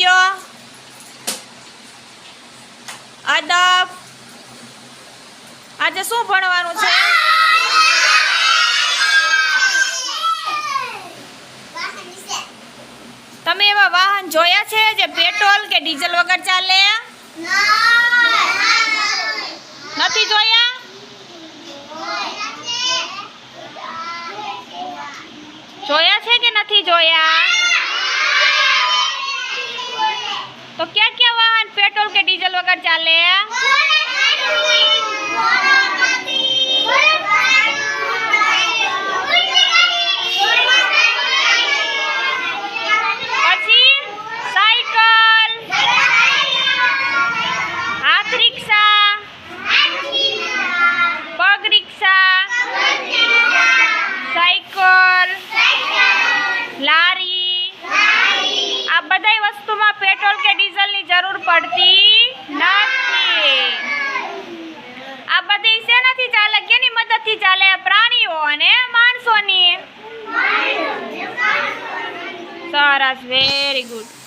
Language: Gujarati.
દ્યો અદબ આજે શું ભણવાનું છે? તમે એવા વાહન જોયા છે જે પેટ્રોલ કે ડીઝલ વગર ચાલે? નથી જોયા? જોયા છે કે નથી જોયા? તો ક્યાં પેટ્રોલ કે ડીઝલની જરૂર પડતી નથી. આ બધી શેનાથી ચાલે? કેની મદદથી ચાલે? પ્રાણીઓ અને માણસોની? સરસ વેરી ગુડ